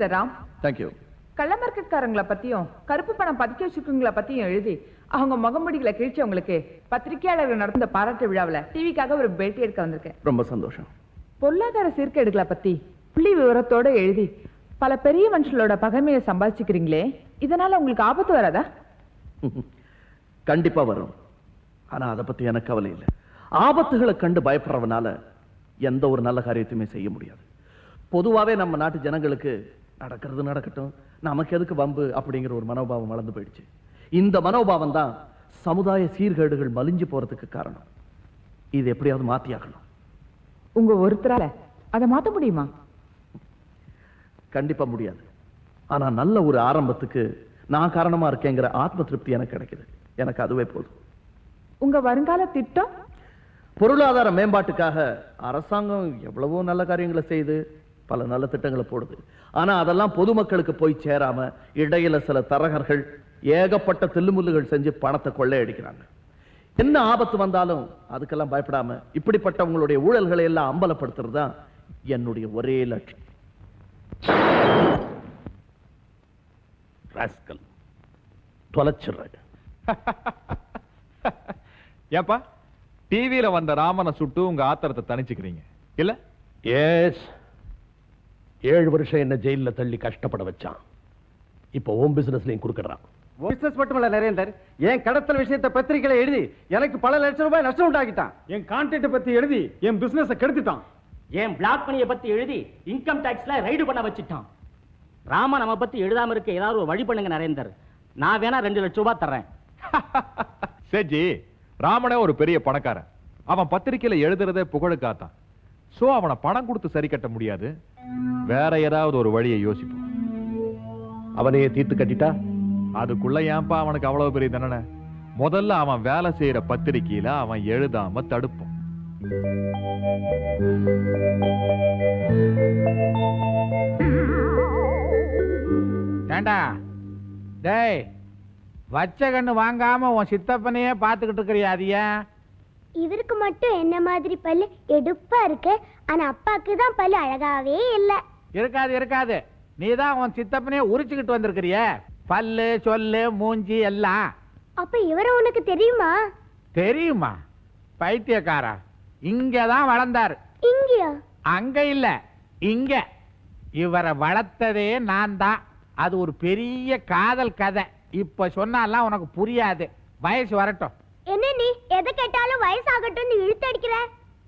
Mister Ram thank you கள்ள மார்க்கெட்காரங்களை பத்தியும் கருப்பு பணம் பதுக்கி வச்சிருக்கவங்கள பத்தியும் எழுதி அவங்க முகமுடிகளை கிழிச்சவங்களுக்கு பத்திரிகையாளர்கள் நடந்த பாராட்டு விழாவில் டிவிக்காக ஒரு பேட்டி எடுக்க வந்திருக்கேன். ரொம்ப சந்தோஷம். பொருளாதார சீர்கேடுகளை பத்தி புள்ளி விவரத்தோட எழுதி பல பெரிய மனுஷங்களோட பகைமையை சம்பாதிச்சுக்கிறீங்களே இதனால உங்களுக்கு ஆபத்து வராதா? கண்டிப்பா வரும். ஆனா அதை பத்தி எனக்கு கவலை இல்லை. ஆபத்துகளை கண்டு பயப்படுறவனால எந்த ஒரு நல்ல காரியத்தையுமே செய்ய முடியாது. பொதுவாவே நம்ம நாட்டு ஜனங்களுக்கு நடக்கிறது நடக்கட்டும். நமக்கு எதுக்கு வம்பு அப்படிங்கிற ஒரு மனோபாவம் வளர்ந்து போயிடுச்சு. இந்த மனோபாவம் தான் சமுதாய சீர்கேடுகள் மலிஞ்சு போறதுக்கு காரணம். இது எப்படியாவது மாத்தியாகணும் உங்க ஒருத்தரால அதை மாத்த முடியுமா? கண்டிப்பா முடியாது. ஆனா நல்ல ஒரு ஆரம்பத்துக்கு நான் காரணமா இருக்கேங்கிற ஆத்ம திருப்தி எனக்கு கிடைக்குது. எனக்கு அதுவே போதும். உங்க வருங்கால திட்டம்? பொருளாதார மேம்பாட்டுக்காக அரசாங்கம் எவ்வளவோ நல்ல காரியங்களை செய்து பல நல்ல திட்டங்களை போடுது. ஆனா அதெல்லாம் பொதுமக்களுக்கு போய் சேராம இடையில சில தரகர்கள் ஏகப்பட்ட தில்லுமுல்லுகள் செஞ்சு பணத்தை கொள்ளையடிக்கிறாங்க. என்ன ஆபத்து வந்தாலும் அதுக்கெல்லாம் பயப்படாம இப்படிப்பட்டவங்களுடைய ஊழல்களை எல்லாம் அம்பலப்படுத்துறது தான் என்னுடைய ஒரே லட்சியம். ராஸ்கல் ஏப்பா டிவியில வந்த ராமனை சுட்டு உங்க ஆத்திரத்தை தணிச்சுக்கிறீங்க. இல்ல? எஸ் ஏழு வருஷம் என்ன ஜெயில்ல தள்ளி கஷ்டப்பட வச்சான். இப்போ ஓம் பிசினஸ்லயும் குறுக்கிடுறான் பிசினஸ் மட்டுமல்ல நரேந்தர். என் கடத்தல் விஷயத்தை பத்திரிகையில எழுதி எனக்கு பல லட்சம் ரூபாய் நஷ்டம் உண்டாக்கிட்டான். என் கான்ட்ராக்ட் பத்தி எழுதி என் பிசினஸ் கெடுத்துட்டான். என் பிளாக் மணியை பத்தி எழுதி இன்கம் டாக்ஸ்ல ரைடு பண்ண வச்சுட்டான். ராம நம்ம பத்தி எழுதாம இருக்க ஏதாவது ஒரு வழி பண்ணுங்க நரேந்தர். நான் வேணா ரெண்டு லட்சம் ரூபாய் தர்றேன். சேஜி ராமனே ஒரு பெரிய பணக்காரன். அவன் பத்திரிக்கையில எழுதுறதே புகழுக்காத்தான். சோ அவனை பணம் கொடுத்து சரி கட்ட முடியாது. வேற ஏதாவது ஒரு வழியை யோசிப்போம். அவனையே தீர்த்து கட்டிட்டா? அதுக்குள்ள ஏன்பா அவனுக்கு அவ்வளவு பெரிய தண்டனை? முதல்ல அவன் வேலை செய்யற பத்திரிகையில அவன் எழுதாம தடுப்போம். ஏண்டா? டேய் வச்ச கண்ணு வாங்காம உன் சித்தப்பனையே பார்த்துக்கிட்டு இருக்கிறியா அது ஏன் இவருக்கு மட்டும் என்ன மாதிரி பல்லு எடுப்பா இருக்கு? ஆனா அப்பாக்கு தான் பல்லு அழகாவே இல்ல. இருக்காது இருக்காது. நீ தான் உன் சித்தப்பனையே உரிச்சுக்கிட்டு வந்திருக்கிறிய? பல்லு சொல்லு மூஞ்சி எல்லாம். அப்ப இவரை உனக்கு தெரியுமா? தெரியுமா? பைத்தியக்காரா. இங்க தான் வளர்ந்தாரு. இங்கயா? அங்க இல்ல இங்க. இவரை வளர்த்ததே நான் தான். அது ஒரு பெரிய காதல் கதை. இப்ப சொன்னாலாம் உனக்கு புரியாது. வயசு வரட்டும். என்ன நீ எதை கேட்டாலும் வயசாகட்டும் இழுத்தடிக்கிற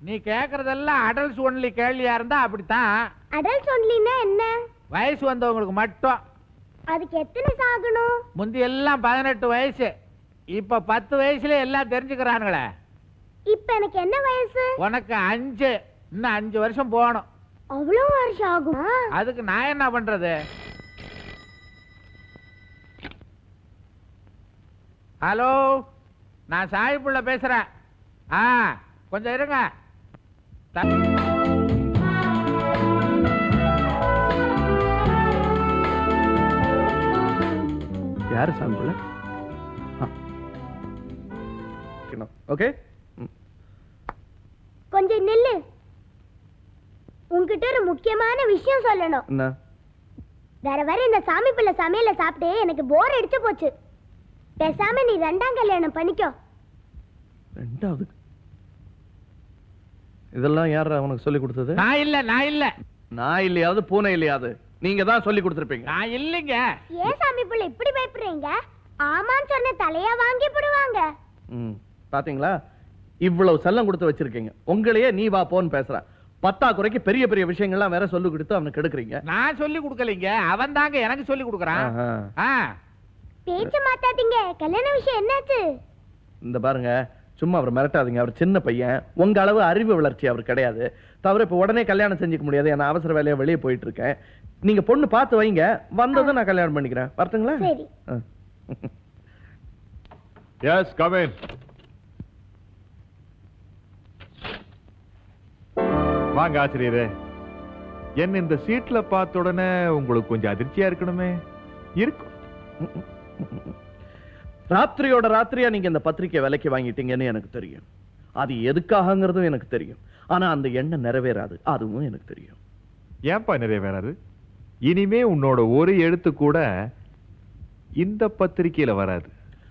நீ கேக்குறதெல்லாம் அடல்ஸ் ஒன்லி கேள்வியா இருந்தா அப்படித்தான். அடல் சொன்னினா என்ன? வயசு வந்தவங்களுக்கு மட்டும். அதுக்கு எத்தனை சாகணும்? முந்தி எல்லாம் பதினெட்டு வயசு. இப்ப பத்து வயசுல எல்லாம் தெரிஞ்சுக்கிறானுங்களே. இப்ப எனக்கு என்ன வயசு? உனக்கு அஞ்சு. இன்னும் அஞ்சு வருஷம் போகணும். அவ்வளவு வருஷம் ஆகுமா? அதுக்கு நான் என்ன பண்றது? ஹலோ? நான் சாயிப்புள்ள பேசுறேன். ஆ கொஞ்சம் இருங்க. யாரு சாம்பிள் ஓகே. கொஞ்சம் நில்லு. உன்கிட்ட ஒரு முக்கியமான விஷயம் சொல்லணும். என்ன? வேற வேற இந்த சாமி பிள்ளை சமையல சாப்பிட்டு எனக்கு போர் அடிச்சு போச்சு. பேசாம நீ ரெண்டாம் கல்யாணம் பண்ணிக்கோ. ரெண்டாவது. இதெல்லாம் யார் அவனுக்கு சொல்லி கொடுத்தது? நான் இல்ல நான் இல்ல. நான் இல்லையாவது பூனை இல்லையாது. நீங்க தான் சொல்லி கொடுத்துருப்பீங்க. நான் இல்லைங்க. ஏன் சாமி பிள்ளை இப்படி பயப்படுறீங்க? ஆமான்னு சொன்ன தலையா வாங்கி போடுவாங்க. ம் பாத்தீங்களா? இவ்வளவு செல்லம் கொடுத்து வச்சிருக்கீங்க. உங்களையே நீ வா போன்னு பேசுற. பத்தா குறைக்கு பெரிய பெரிய விஷயங்கள்லாம் வேற சொல்லி கொடுத்து அவனுக்கு எடுக்கிறீங்க நான் சொல்லி கொடுக்கலைங்க. அவன் தாங்க எனக்கு சொல்லி கொடுக்கறான். பேச்சு மாத்தாதீங்க. கல்யாண விஷயம் என்னாச்சு? இந்த பாருங்க. சும்மா அவர் மிரட்டாதீங்க. அவர் சின்ன பையன். உங்க அளவு அறிவு வளர்ச்சி அவர் கிடையாது. தவிர இப்ப உடனே கல்யாணம் செஞ்சுக்க முடியாது. நான் அவசர வேலையா வெளியே போயிட்டு இருக்கேன் நீங்க பொண்ணு பார்த்து வைங்க. வந்ததும் நான் கல்யாணம் பண்ணிக்கிறேன். வரட்டுங்களா. எஸ் கமின் வாங்க ஆசிரியரே. என்ன இந்த சீட்ல பார்த்த உடனே உங்களுக்கு கொஞ்சம் அதிர்ச்சியா இருக்கணுமே. இருக்கும் ராத்திரியோட ராத்திரியா நீங்க இந்த பத்திரிக்கை விலைக்கு வாங்கிட்டீங்கன்னு எனக்கு தெரியும். அது எதுக்காகங்கிறதும் எனக்கு தெரியும். ஆனா அந்த எண்ணம் நிறைவேறாது. அதுவும் எனக்கு தெரியும். ஏன்பா நிறைய வேறாது இனிமே உன்னோட ஒரு எழுத்து கூட இந்த பத்திரிக்கையில வராது.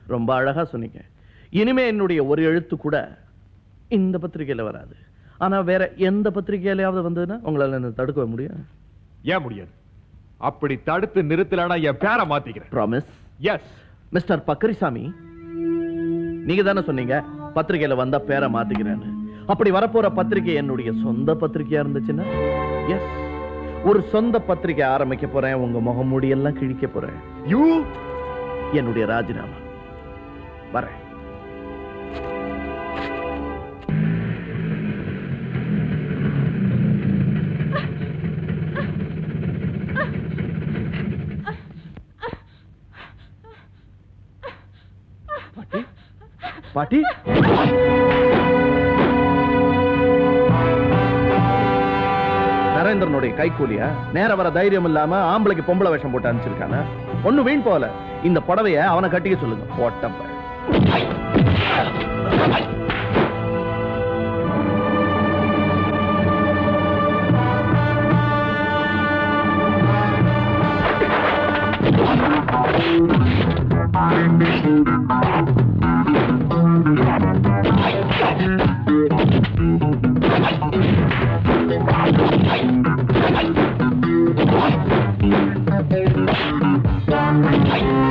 ரொம்ப அழகா சொன்னீங்க. இனிமே என்னுடைய ஒரு எழுத்து கூட இந்த பத்திரிக்கையில வராது. ஆனா வேற எந்த பத்திரிக்கையிலயாவது வந்ததுன்னா உங்களால என்ன தடுக்க முடியும்? ஏன் முடியாது? அப்படி தடுத்து நிறுத்தலனா என் பேரை மாத்திக்கிறேன். ப்ராமிஸ் எஸ் மிஸ்டர் பக்கரிசாமி நீங்க தானே சொன்னீங்க பத்திரிகையில வந்தா பேரை மாத்திக்கிறேன்னு அப்படி வரப்போற பத்திரிக்கை என்னுடைய சொந்த பத்திரிக்கையா இருந்துச்சுன்னா? எஸ் ஒரு சொந்த பத்திரிக்கை ஆரம்பிக்க போறேன் உங்க முகமூடி எல்லாம் கிழிக்க போறேன். யூ என்னுடைய ராஜினாமா. வரேன். பாட்டி. நரேந்திரனுடைய கைக்கூலியா நேர வர தைரியம் இல்லாம ஆம்பளைக்கு பொம்பளை வேஷம் போட்டு அனுப்பிச்சிருக்கான? ஒண்ணு வீண் போல இந்த புடவைய அவனை கட்டிக்க சொல்லுங்க. போட்டப்ப はい。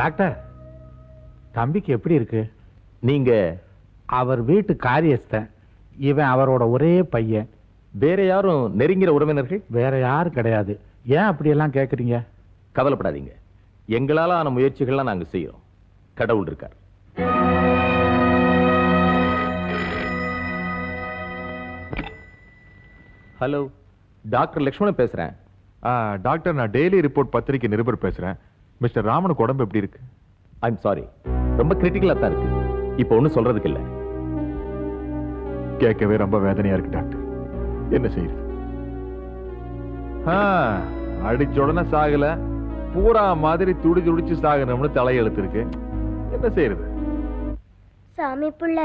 டாக்டர் தம்பிக்கு எப்படி இருக்கு? நீங்க அவர் வீட்டு காரியஸ்தன். இவன் அவரோட ஒரே பையன். வேற யாரும் நெருங்கிற உறவினர்கள்? வேற யாரும் கிடையாது. ஏன் அப்படியெல்லாம் கேக்குறீங்க? கவலைப்படாதீங்க. எங்களால ஆன முயற்சிகள்லாம் நாங்க செய்யறோம் கடவுள் இருக்கார். ஹலோ டாக்டர் லக்ஷ்மணன் பேசுறேன். ஆ, டாக்டர் நான் டெய்லி ரிப்போர்ட் பத்திரிக்கை நிருபர் பேசுறேன். மிஸ்டர் ராமனுக்கு உடம்பு எப்படி இருக்கு? ஐம் சாரி ரொம்ப கிரிட்டிக்கலா தான் இருக்கு. இப்போ ஒன்றும் சொல்றதுக்கு இல்ல கேட்கவே ரொம்ப வேதனையா இருக்கு டாக்டர். என்ன செய்யுது ஆ, அடிச்ச உடனே சாகல. பூரா மாதிரி துடி துடிச்சு சாகணும்னு தலையெழுத்து இருக்கு என்ன செய்யறது? சாமி புள்ள